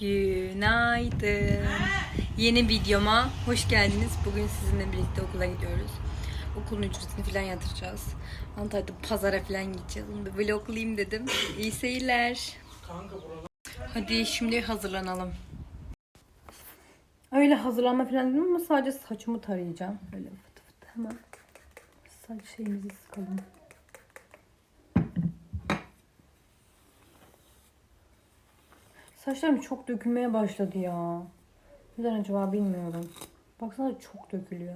Günaydın. Yeni videoma hoş geldiniz. Bugün sizinle birlikte okula gidiyoruz. Okulun ücretini falan yatıracağız. Antalya'da pazara falan gideceğiz. Onu da vloglayayım dedim. İyi seyirler. Hadi şimdi hazırlanalım. Öyle hazırlanma falan dedim ama sadece saçımı tarayacağım. Böyle fıtı fıtı hemen saç şeyimizi sıkalım. Saçlarım çok dökülmeye başladı ya. Neden acaba bilmiyorum. Baksana çok dökülüyor.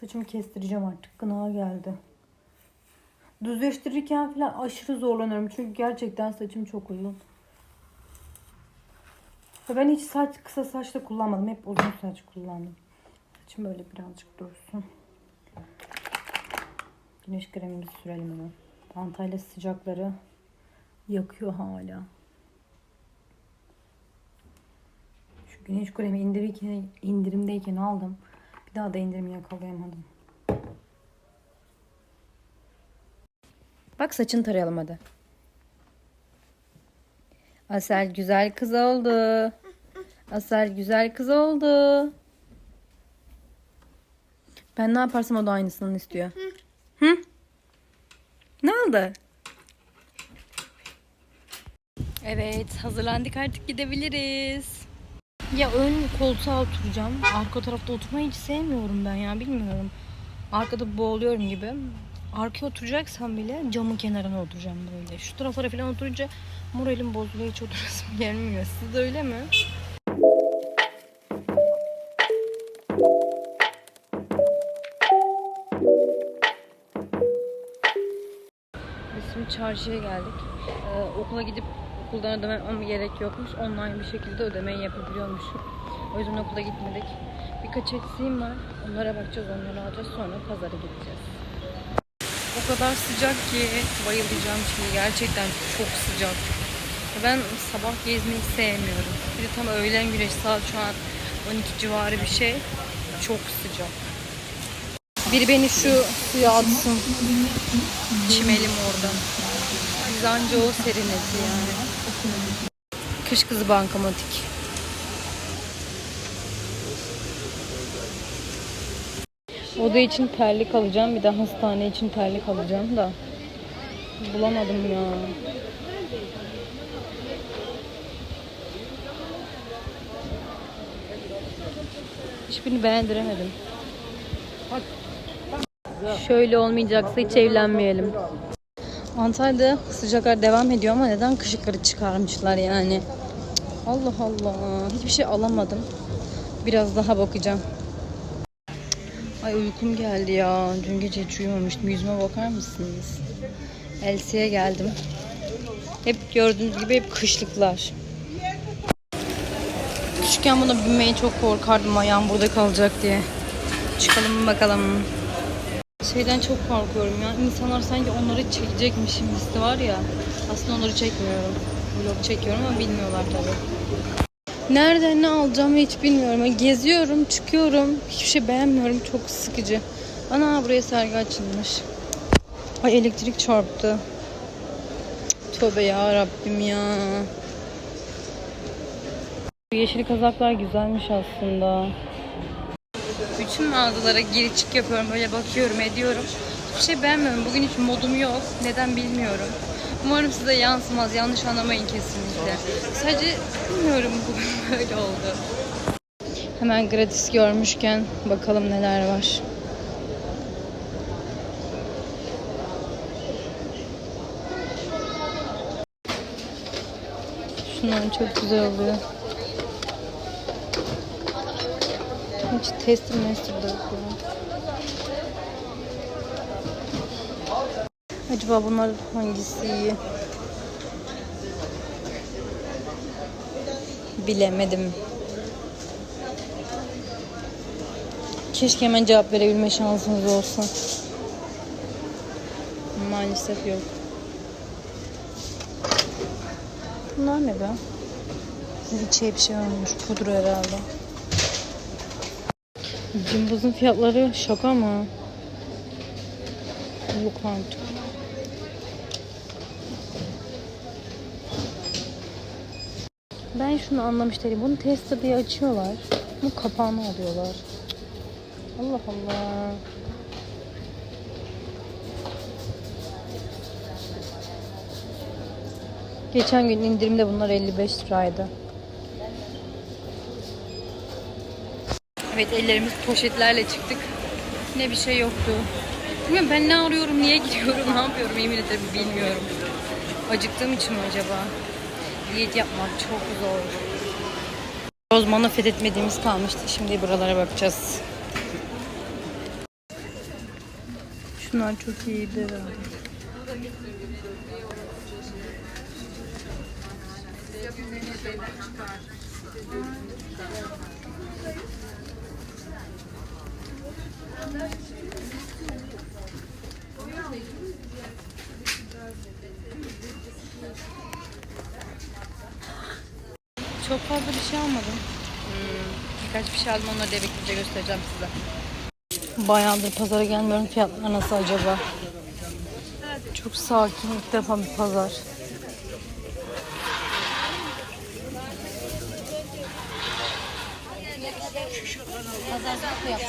Saçımı kestireceğim artık. Gına geldi. Düzleştirirken falan aşırı zorlanıyorum. Çünkü gerçekten saçım çok uzun. Ben hiç saç kısa saç da kullanmadım. Hep uzun saç kullandım. Saçım böyle birazcık dursun. Güneş kremimizi sürelim hemen. Antalya sıcakları yakıyor hala. Şu güneş kremi indirirken, indirimdeyken aldım. Bir daha da indirim yakalayamadım. Bak saçını tarayalım hadi. Asel güzel kız oldu. Asel güzel kız oldu. Ben ne yaparsam o da aynısını istiyor. Oldu? Evet, hazırlandık artık gidebiliriz. Ya ön koltuğa oturacağım. Arka tarafta oturmayı hiç sevmiyorum ben ya, bilmiyorum. Arkada boğuluyorum gibi. Arkaya oturacaksam bile camın kenarına oturacağım böyle. Şu taraflara falan oturunca moralim bozuluyor, hiç oturasım gelmiyor. Siz de öyle mi? Çarşıya geldik. Ee, okula gidip okuldan ödeme ama gerek yokmuş. Online bir şekilde ödemeyi yapabiliyormuşum. O yüzden okula gitmedik. Birkaç eksiğim var. Onlara bakacağız, onları alacağız. Sonra pazara gideceğiz. O kadar sıcak ki bayılacağım şimdi. Gerçekten çok sıcak. Ben sabah gezmeyi sevmiyorum. Bir de tam öğlen güneş saat şu an 12 civarı bir şey. Çok sıcak. Biri beni şu suya atsın. Çimelim oradan. Biz anca o serinleti yani. Kış kızı bankamatik. Oda için terlik alacağım. Bir de hastane için terlik alacağım da. Bulamadım ya. Hiçbirini beğendiremedim. Şöyle olmayacaksa hiç evlenmeyelim. Antalya'da sıcaklar devam ediyor ama neden kış yukarı çıkarmışlar yani? Allah Allah. Hiçbir şey alamadım. Biraz daha bakacağım. Ay uykum geldi ya. Dün gece hiç uyumamıştım. Yüzüme bakar mısınız? Elsa'ya geldim. Hep gördüğünüz gibi hep kışlıklar. Küçükken buna binmeye çok korkardım ayağım burada kalacak diye. Çıkalım bakalım. Şeyden çok korkuyorum ya. İnsanlar sanki onları çekecekmişim hissi var ya. Aslında onları çekmiyorum. Vlog çekiyorum ama bilmiyorlar tabii. Nereden ne alacağımı hiç bilmiyorum. Geziyorum, çıkıyorum. Hiçbir şey beğenmiyorum. Çok sıkıcı. Ana buraya sergi açılmış. Ay elektrik çarptı. Tövbe ya Rabbim ya. Yeşil kazaklar güzelmiş aslında. Bütün mağazalara geri çık yapıyorum. Böyle bakıyorum, ediyorum. Hiçbir şey beğenmiyorum. Bugün hiç modum yok. Neden bilmiyorum. Umarım size yansımaz. Yanlış anlamayın kesinlikle. Sadece bilmiyorum bugün böyle oldu. Hemen gratis görmüşken bakalım neler var. Şunlar çok güzel oluyor. Hiç yok ya. Acaba bunlar hangisi iyi? Bilemedim. Keşke hemen cevap verebilme şansınız olsa. Maalesef yok. Bunlar ne be? İçe bir şey olmuş. Pudra herhalde. Cimbozun fiyatları şaka mı? Yok artık. Ben şunu anlamış değilim. Bunu tester diye açıyorlar. Bu kapağını alıyorlar. Allah Allah. Geçen gün indirimde bunlar 55 liraydı. Evet ellerimiz poşetlerle çıktık. Ne bir şey yoktu. Bilmiyorum ben ne arıyorum, niye gidiyorum, ne yapıyorum yemin ederim bilmiyorum. Acıktığım için mi acaba? Diyet yapmak çok zor. Rozman'ı fethetmediğimiz kalmıştı. Şimdi buralara bakacağız. Şunlar çok iyiydi herhalde. Çok fazla bir şey almadım. Hmm, birkaç bir şey aldım onları da gidince göstereceğim size. Bayağıdır pazara gelmiyorum. Fiyatlar nasıl acaba? Çok sakin. ilk defa bir pazar.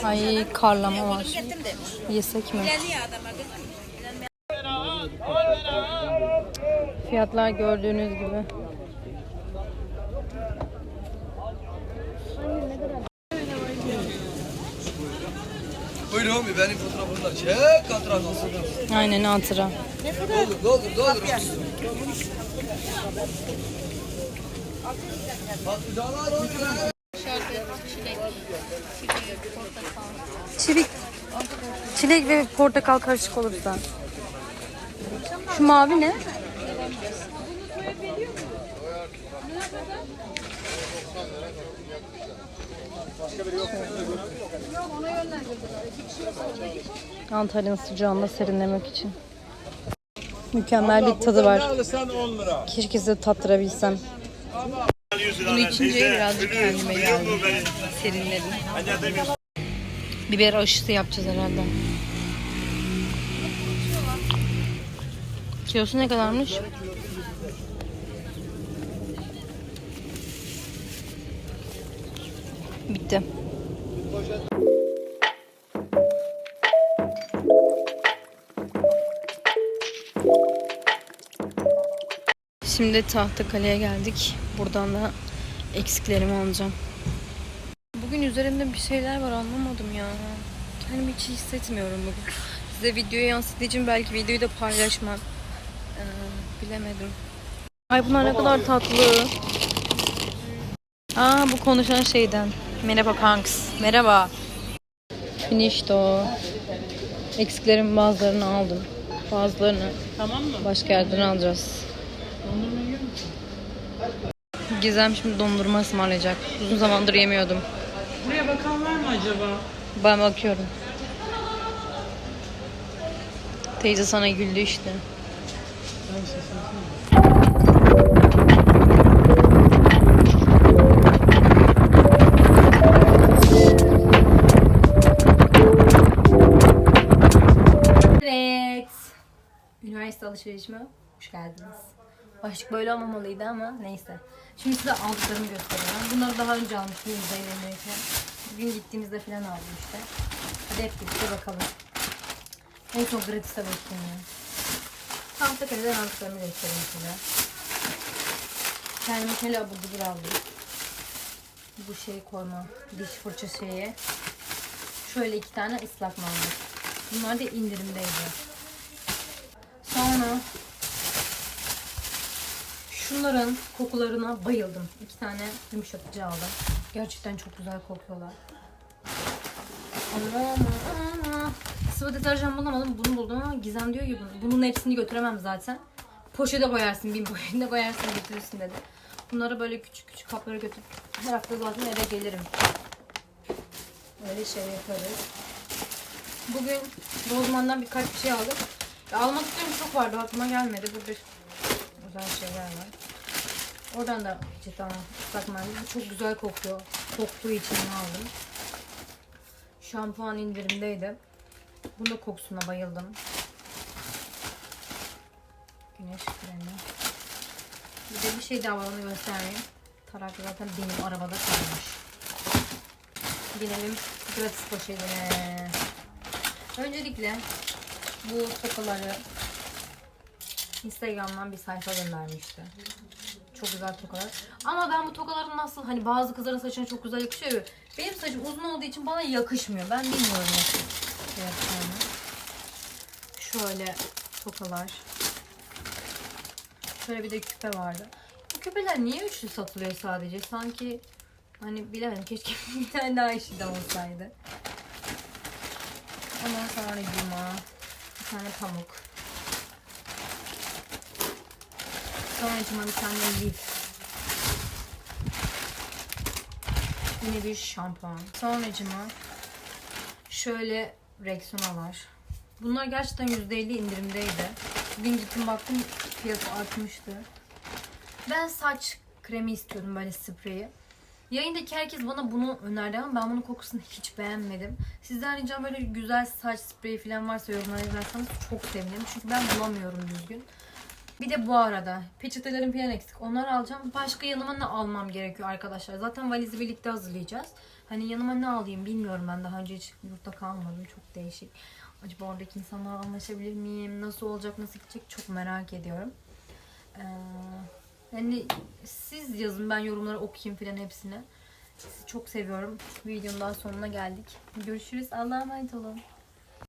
Ay karlama var. Yesek mi? Fiyatlar gördüğünüz gibi. Buyurun bir benim fotoğrafımı da çek katran olsun. Aynen hatıra. Doldur doldur doldur. Patlıcanlar Çilek. Çilek ve portakal karışık olursa. Şu mavi ne? Antalya'nın sıcağında serinlemek için. Mükemmel bir tadı var. alırsan 10 lira. Keşke size tattırabilsem. Bunu içince birazcık kendime geldim. Serinledim. Biber aşısı yapacağız herhalde. Kilosu ne kadarmış? Bitti. Şimdi Tahtakale'ye geldik. Buradan da eksiklerimi alacağım. Bugün üzerimde bir şeyler var anlamadım ya. Kendimi hiç hissetmiyorum bugün. Size videoyu yansıttığı için belki videoyu da paylaşmam. Ee, bilemedim. Ay bunlar ne kadar tatlı. Aa bu konuşan şeyden. Merhaba kanks. Merhaba. Finişto. Eksiklerin bazılarını aldım. Bazılarını Tamam mı? başka yerden alacağız. Dondurma? Gizem şimdi dondurma ısmarlayacak. Uzun zamandır yemiyordum. Buraya bakan var mı acaba? Ben bakıyorum. Teyze sana güldü işte. Evet. Üniversite alışverişime hoş geldiniz. Başlık böyle olmamalıydı ama neyse. Şimdi size aldıklarımı göstereceğim. Bunları daha önce almıştım İzeyler'deyken. Bugün gittiğimizde falan aldım işte. Hadi hep birlikte bakalım. En son gratis'e bakayım ya. Tahtakale'den aldıklarımı göstereyim size. Kendime hele abur cubur aldım. Bu şeyi koyma, diş fırça şeyi. Şöyle iki tane ıslak mendil. Bunlar da indirimdeydi. Sonra şunların kokularına bayıldım. İki tane yumuşatıcı aldım. Gerçekten çok güzel kokuyorlar. Sıvı deterjan bulamadım. Bunu buldum ama Gizem diyor ki bunu- bunun hepsini götüremem zaten. Poşete koyarsın, bin poşetine koyarsın götürürsün dedi. Bunları böyle küçük küçük kaplara götürüp her hafta zaten eve gelirim. Öyle şey yaparız. Bugün Rozman'dan birkaç bir şey aldım. Ya almak çok vardı aklıma gelmedi. Burada güzel şeyler var. Oradan da ama ıslak mendil. Çok güzel kokuyor. Koktuğu için aldım. Şampuan indirimdeydi. Bunun da kokusuna bayıldım. Güneş kremi. Bir de bir şey daha var onu göstereyim. Tarak zaten benim arabada kalmış. Gelelim gratis poşetine. Öncelikle bu tokaları Instagram'dan bir sayfa göndermişti. Çok güzel tokalar. Ama ben bu tokaların nasıl hani bazı kızların saçına çok güzel yakışıyor. ya, Benim saçım uzun olduğu için bana yakışmıyor. Ben bilmiyorum nasıl şey. Şöyle tokalar. Şöyle bir de küpe vardı. Bu küpeler niye üçlü satılıyor sadece? Sanki hani bilemedim keşke bir tane daha işi de olsaydı. Ondan sonra cuma. Bir tane pamuk. Sonra cuma bir tane lif. Yine bir şampuan. Sonra cuma şöyle Rexona var. Bunlar gerçekten %50 indirimdeydi. Bugün gittim baktım fiyatı artmıştı. Ben saç kremi istiyordum böyle spreyi. Yayındaki herkes bana bunu önerdi ama ben bunun kokusunu hiç beğenmedim. Sizden ricam böyle güzel saç spreyi falan varsa yorumlara yazarsanız çok sevinirim. Çünkü ben bulamıyorum düzgün. Bir de bu arada peçetelerim falan eksik. Onları alacağım. Başka yanıma ne almam gerekiyor arkadaşlar? Zaten valizi birlikte hazırlayacağız. Hani yanıma ne alayım bilmiyorum ben. Daha önce hiç yurtta kalmadım. Çok değişik. Acaba oradaki insanlarla anlaşabilir miyim? Nasıl olacak, nasıl gidecek çok merak ediyorum. Ee, yani siz yazın ben yorumları okuyayım falan hepsini. Sizi çok seviyorum. Videonun daha sonuna geldik. Görüşürüz. Allah'a emanet olun.